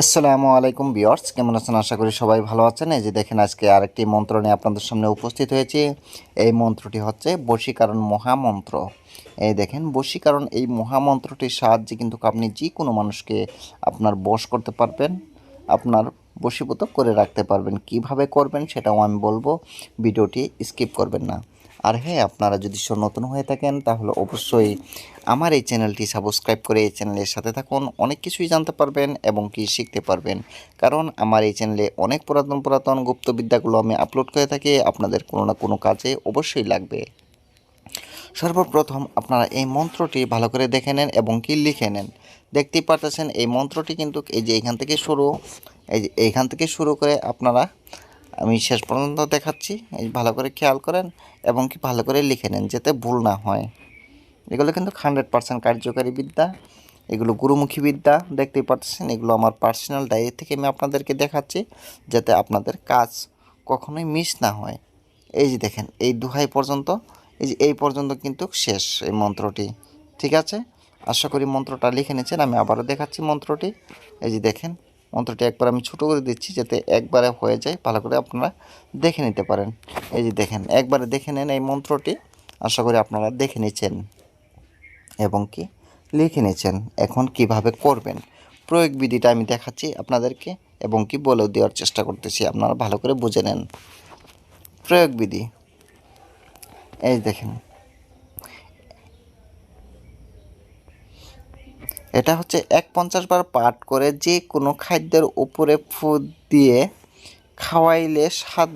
আসসালামু আলাইকুম বিয়ার্স কেমন আছেন? আশা করি সবাই ভালো আছেন। এই যে দেখেন, আজকে আরেকটি মন্ত্র নিয়ে আপনাদের সামনে উপস্থিত হয়েছে। এই মন্ত্রটি হচ্ছে বশীকরণ মহামন্ত্র। এই দেখেন, বশীকরণ এই মহামন্ত্রটির সাহায্যে কিন্তু আপনি যে কোনো মানুষকে আপনার বশ করতে পারবেন, আপনার বশীভূত করে রাখতে পারবেন। কীভাবে করবেন সেটাও আমি বলব। ভিডিওটি স্কিপ করবেন না। আর হ্যাঁ আপনারা যদি নতুন হয়ে থাকেন, তাহলে অবশ্যই আমার এই চ্যানেলটি সাবস্ক্রাইব করে এই চ্যানেলের সাথে থাকুন। অনেক কিছুই জানতে পারবেন এবং কি শিখতে পারবেন। কারণ আমার এই চ্যানেলে অনেক পুরাতন পুরাতন গুপ্তবিদ্যাগুলো আমি আপলোড করে থাকি। আপনাদের কোনো না কোনো কাজে অবশ্যই লাগবে। সর্বপ্রথম আপনারা এই মন্ত্রটি ভালো করে দেখে নেন এবং কি লিখে নেন। দেখতেই পারতেছেন এই মন্ত্রটি কিন্তু এই যে এখান থেকে শুরু, এই যে এইখান থেকে শুরু করে আপনারা আমি শেষ পর্যন্ত দেখাচ্ছি। এই ভালো করে খেয়াল করেন এবং কি ভালো করে লিখে নেন যাতে ভুল না হয়। এগুলো কিন্তু হান্ড্রেড পার্সেন্ট কার্যকারী বিদ্যা। এগুলো গুরুমুখী বিদ্যা, দেখতেই পাচ্ছেন এগুলো আমার পার্সোনাল ডায়েরি থেকে আমি আপনাদেরকে দেখাচ্ছি যাতে আপনাদের কাজ কখনোই মিস না হয়। এই যে দেখেন, এই দুহাই পর্যন্ত, এই যে এই পর্যন্ত কিন্তু শেষ এই মন্ত্রটি। ঠিক আছে? আশা করি মন্ত্রটা লিখে নিয়েছেন, আমি আবারও দেখাচ্ছি মন্ত্রটি। এই যে দেখেন মন্ত্রটি একবার আমি ছোটো করে দিচ্ছি যাতে একবারে হয়ে যায়, ভালো করে আপনারা দেখে নিতে পারেন। এই যে দেখেন, একবারে দেখে নেন এই মন্ত্রটি, আশা করি আপনারা দেখে নিচ্ছেন এবং কি লিখে নিয়েছেন এখন কীভাবে করবেন? প্রয়োগ বিধিটা আমি দেখাচ্ছি আপনাদেরকে এবং কি বলেও দেওয়ার চেষ্টা করতেছি, আপনারা ভালো করে বুঝে নেন। প্রয়োগ বিধি, এই দেখেন এটা হচ্ছে এক পঞ্চাশ বার পাঠ করে যে কোনো খাদ্যের উপরে ফু দিয়ে খাওয়াইলে সাত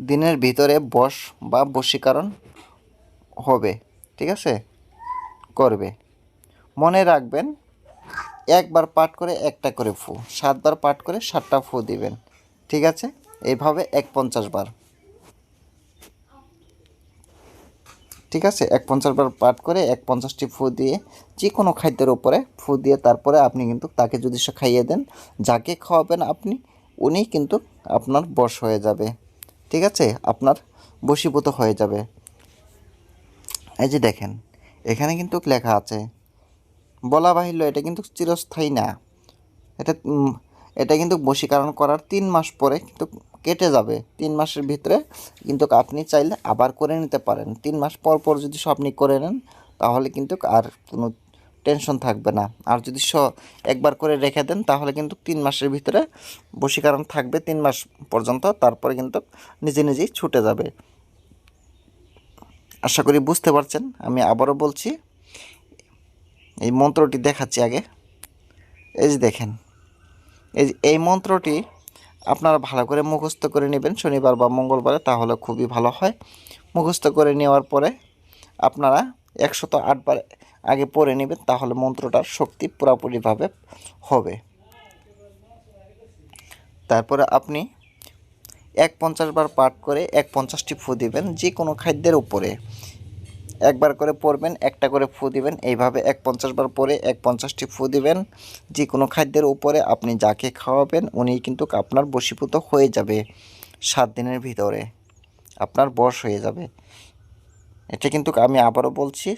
দিনের ভিতরে বশ বা বশীকরণ হবে, ঠিক আছে? করবে। মনে রাখবেন, একবার পাঠ করে একটা করে ফু, সাতবার পাঠ করে সাতটা ফু দিবেন, ঠিক আছে? এইভাবে এক পঞ্চাশ বার। ঠিক আছে? এক পঞ্চাশ বার পাঠ করে এক পঞ্চাশটি ফু দিয়ে যে কোনো খাদ্যের উপরে ফু দিয়ে তারপরে আপনি কিন্তু তাকে যদি সে খাইয়ে দেন, যাকে খাওয়াবেন আপনি, উনি কিন্তু আপনার বশ হয়ে যাবে। ঠিক আছে? আপনার বশীভূত হয়ে যাবে। এই যে দেখেন, এখানে কিন্তু লেখা আছে, বলা বাহিল্য, এটা কিন্তু চিরস্থায়ী না। এটা এটা কিন্তু বশীকরণ করার তিন মাস পরে কিন্তু কেটে যাবে তিন মাসের ভিতরে। কিন্তু আপনি চাইলে আবার করে নিতে পারেন। তিন মাস পর পর যদি সব আপনি করে নেন, তাহলে কিন্তু আর কোনো টেনশন থাকবে না। আর যদি স, একবার করে রেখে দেন, তাহলে কিন্তু তিন মাসের ভিতরে বশীকরণ থাকবে তিন মাস পর্যন্ত। তারপরে কিন্তু নিজে নিজেই ছুটে যাবে। আশা করি বুঝতে পারছেন। আমি আবারও বলছি, এই মন্ত্রটি দেখাচ্ছি আগে। এই যে দেখেন, এই এই মন্ত্রটি আপনারা ভালো করে মুখস্থ করে নেবেন শনিবার বা মঙ্গলবারে, তাহলে খুবই ভালো হয়। মুখস্থ করে নেওয়ার পরে আপনারা একশত আটবার আগে পড়ে নেবেন, তাহলে মন্ত্রটার শক্তি পুরোপুরিভাবে হবে। তারপরে আপনি এক পঞ্চাশ বার পাঠ করে এক পঞ্চাশটি ফু দিবেন, যে কোনো খাদ্যের উপরে। একবার করে পড়বেন একটা করে ফু দিবেন। এইভাবে এক পঞ্চাশ বার পরে এক পঞ্চাশটি ফু দিবেন। যে কোনো খাদ্যের উপরে আপনি যাকে খাওয়াবেন উনি কিন্তু আপনার বশীভূত হয়ে যাবে সাত দিনের ভিতরে। আপনার বশ হয়ে যাবে। এটা কিন্তু আমি আবারও বলছি,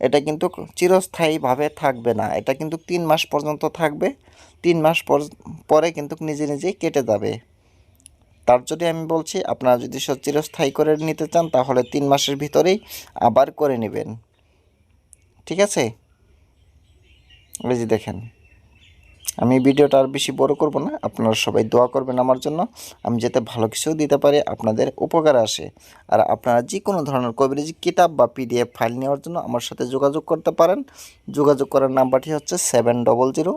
এটা কিন্তু চিরস্থায়ীভাবে থাকবে না। এটা কিন্তু তিন মাস পর্যন্ত থাকবে। তিন মাস পর- পরে কিন্তু নিজে নিজেই কেটে যাবে। তার যদি আমি বলছি, আপনারা যদি চিরস্থায়ী করে নিতে চান, তাহলে তিন মাসের ভিতরেই আবার করে নেবেন। ঠিক আছে? এই যে দেখেন, আমি ভিডিওটা আর বেশি বড় করব না, আপনারা সবাই দোয়া করবেন আমার জন্য। আমি যাতে ভালো কিছু দিতে পারি, আপনাদের উপকার আসে। আর আপনারা যে কোনো ধরনের কবিরাজি কিতাব বা পিডিএফ ফাইল নেওয়ার জন্য আমার সাথে যোগাযোগ করতে পারেন। যোগাযোগ করার নাম্বারটি হচ্ছে seven double zero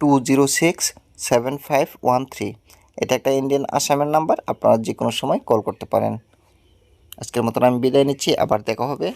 two zero six seven five one three এটা একটা ইন্ডিয়ান আসামের নাম্বার আপনারা যে কোনো সময় কল করতে পারেন। আজকের মতন আমি বিদায় নিচ্ছি, আবার দেখা হবে।